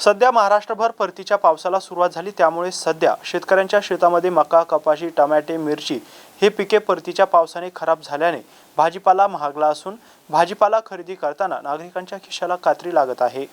सध्या महाराष्ट्रभर परतीच्या पावसाला सुरुवात झाली. त्यामुळे सध्या शेतकऱ्यांच्या शेतामध्ये मका कपाशी टमाटे मिरची हे पिके परतीच्या पावसाने खराब झाल्याने भाजीपाला महागला असून भाजीपाला खरेदी करताना नागरिकांच्या खिशाला कात्री लागत आहे.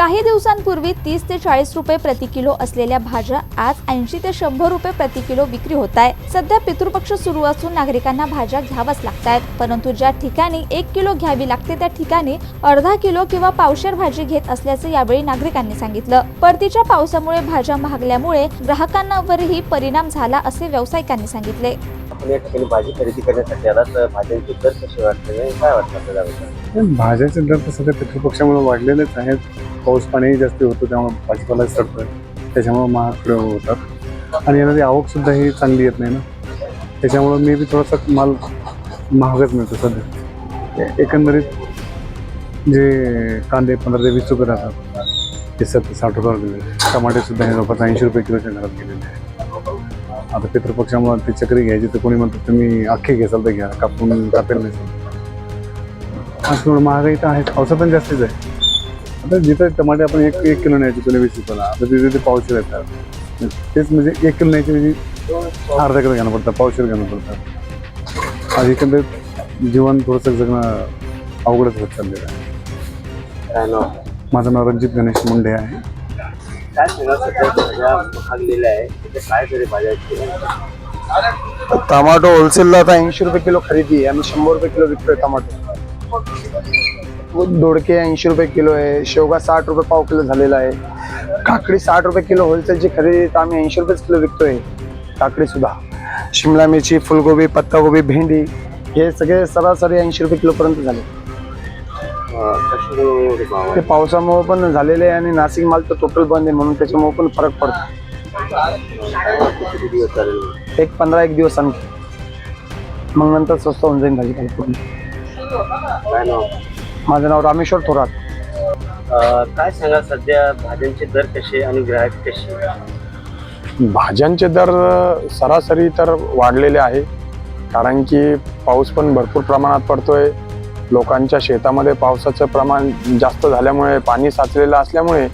काही दिवसांपूर्वी तीस ते चाळीस रुपये प्रति किलो असलेल्या भाज्या आज ऐंशी ते शंभर रुपये प्रति किलो विक्री होत आहे. सध्या पितृपक्ष सुरू असून नागरिकांना भाज्या घ्याव्याच लागतात परंतु ज्या ठिकाणी एक किलो घ्यावी लागते त्या ठिकाणी अर्धा किलो किंवा पावशेर भाजी घेत असल्याचे यावेळी नागरिकांनी सांगितलं. परतीच्या पावसामुळे भाज्या महागल्यामुळे ग्राहकांवरही परिणाम झाला असे व्यावसायिकांनी सांगितले. आपण या ठिकाणी भाजी खरेदी करण्यासाठी आला तर भाज्यांचे दर कसे वाटते काय वाटतं आपल्याला भाज्याचे दर तर सध्या पितृपक्षामुळे वाढलेलेच आहेत. पाऊस पाणीही जास्त होतं त्यामुळे भाजीपाला सडतोय. त्याच्यामुळे महागडे होतात. आणि येणारी आवक सुद्धा ही चांगली येत नाही ना. त्याच्यामुळे मी बी थोडासा माल महागच मिळतो सध्या. एकंदरीत जे कांदे पंधरा ते वीस रुपये राहतात ते सत्तर साठ रुपयावर गेले टमाटे सुद्धा हे जवळपास ऐंशी रुपये किलोच्या घरात गेलेले आहे आता पितृपक्षामुळे ती चक्री घ्यायची तर कोणी म्हणतं तुम्ही अख्खे घेसाल तर घ्या कापून कापेल नाही. असल्यामुळे महागाई तर आहे पावसात पण जास्तीच आहे. आता जिथं टमाटे आपण एक एक किलो न्यायचे तुला वीस रुपयाला. आता तिथे ते पावशेर येतात. तेच म्हणजे एक किलो न्यायचे म्हणजे अर्धा किलो घ्यायला पडतं पावशेर घ्यायला पडतं. आज एकंदरीत जीवन थोडंसं जगणं अवघडच होत चाललेलं आहे. माझं नाव रणजित गणेश मुंडे आहे. काय सांगा सध्या भाज्या महागलेल्या आहे टमाटो होलसेलला आता रुपये किलो खरेदी आहे आम्ही शंभर रुपये किलो विकतोय टमाटो। दोडके ऐंशी रुपये किलो आहे शेवगा साठ रुपये पाव किलो आहे काकडी साठ रुपये किलो होलसेलची खरेदी तर आम्ही ऐंशी रुपयेच किलो विकतोय काकडी सुद्धा शिमला मिरची फुलगोबी पत्तागोबी भेंडी हे सगळे सरासरी ऐंशी रुपये किलो पर्यंत झाले। ते पावसामुळे पण झालेले आहे आणि नाशिक माल तर टोटल बंद आहे म्हणून त्याच्यामुळे पण फरक पडतो. एक पंधरा एक दिवस आणखी. मग नंतर स्वस्त होऊन जाईल भाजीपाला पूर्ण. माझं नाव रामेश्वर थोरात. काय सांगा सध्या भाज्यांचे दर कसे आणि ग्राहक कसे? भाज्यांचे दर सरासरी तर वाढलेले आहे. कारण की पाऊस पण भरपूर प्रमाणात पडतोय. लोकांच्या शेतामध्ये पावसाचं प्रमाण जास्त झाल्यामुळे पाणी साचलेलं असल्यामुळे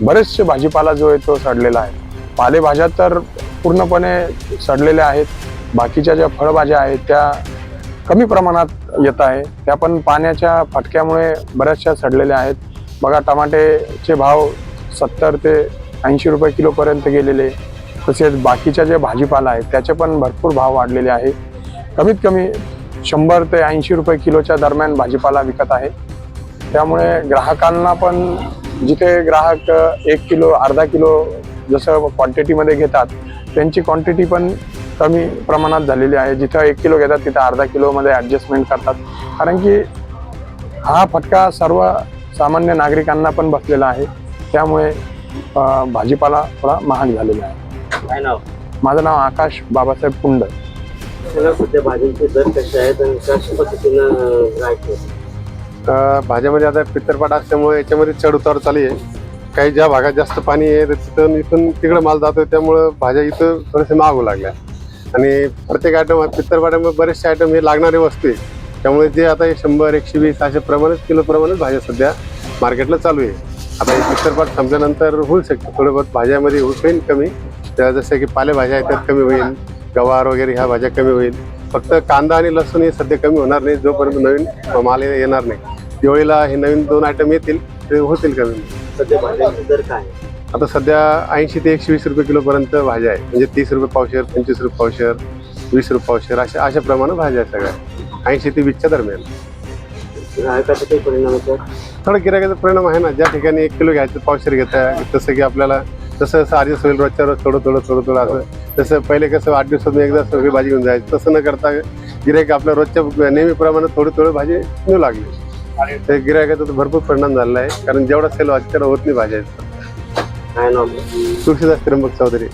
बरेचसे भाजीपाला जो आहे तो सडलेला आहे. पालेभाज्या तर पूर्णपणे सडलेल्या आहेत. बाकीच्या ज्या फळभाज्या आहेत त्या कमी प्रमाणात येत आहे. त्या पण पाण्याच्या फटक्यामुळे बऱ्याचशा सडलेल्या आहेत. बघा टमाटेचे भाव सत्तर ते ऐंशी रुपये किलोपर्यंत गेलेले. तसेच बाकीच्या जे भाजीपाला आहेत त्याचे पण भरपूर भाव वाढलेले आहे. कमीत कमी शंभर ते ऐंशी रुपये किलोच्या दरम्यान भाजीपाला विकत आहे. त्यामुळे ग्राहकांना पण जिथे ग्राहक एक किलो अर्धा किलो जसं क्वांटिटीमध्ये घेतात त्यांची क्वांटिटी पण कमी प्रमाणात झालेली आहे. जिथं एक किलो घेतात तिथं अर्धा किलोमध्ये ॲडजस्टमेंट करतात. कारण की हा फटका सर्व सामान्य नागरिकांना पण बसलेला आहे. त्यामुळे भाजीपाला थोडा महाग झालेला आहे. माझं नाव आकाश बाबासाहेब कुंड. सध्या भाज्यांचे दर कसे आहेत आणि कशा पद्धतीनं ग्राहक भाज्यामध्ये आता पित्तरपाट असल्यामुळे याच्यामध्ये चढ उतार चालू आहे. काही ज्या भागात जास्त पाणी आहे तर तिथून इथून तिकडे माल जातो त्यामुळं भाज्या इथं थोडेसे महागू लागल्या. आणि प्रत्येक आयटम पित्तरपाट्यामध्ये बरेचसे आयटम हे लागणारे वस्तू आहे. त्यामुळे जे आता हे शंभर एकशे वीस अशा प्रमाणेच किलो प्रमाणेच भाज्या सध्या मार्केटला चालू आहे. आता हे पित्तरपाट संपल्यानंतर होऊ शकतं. थोडं बहुत भाज्यामध्ये होऊ- होईल कमी. जसं की पालेभाज्या आहेत त्यात कमी होईल. गवार वगैरे ह्या भाज्या कमी होईल. फक्त कांदा आणि लसूण हे सध्या कमी होणार नाही जोपर्यंत नवीन माल येणार नाही. दिवाळीला हे नवीन दोन आयटम येतील ते होतील कमी. सध्या काय आहे? आता सध्या ऐंशी ते एकशे वीस रुपये किलोपर्यंत भाज्या आहे म्हणजे तीस रुपये पावशेर पंचवीस रुपये पावशेर वीस रुपये पावशेर अशा अशा प्रमाणे भाज्या आहे सगळ्या. ऐंशी ते वीसच्या दरम्यान. थोडा गिरायकाचा परिणाम आहे ना. ज्या ठिकाणी एक किलो घ्यायचं पावशेर घेता जसं की आपल्याला जसं जसं ॲडजस्ट होईल रोजच्या रोज थोडं थोडं थोडं थोडं असं जसं पहिले कसं आठ दिवसात एकदा सगळी भाजी घेऊन जायचं तसं न करता गिरायक आपल्या रोजच्या नेहमीप्रमाणे थोडी थोडी भाजी नेऊ लागली. ते गिरायकाचा तर भरपूर परिणाम झालेला आहे कारण जेवढा सेल व्हायचा तेवढा होत नाही भाज्या. तुळशीदास त्र्यंबक चौधरी.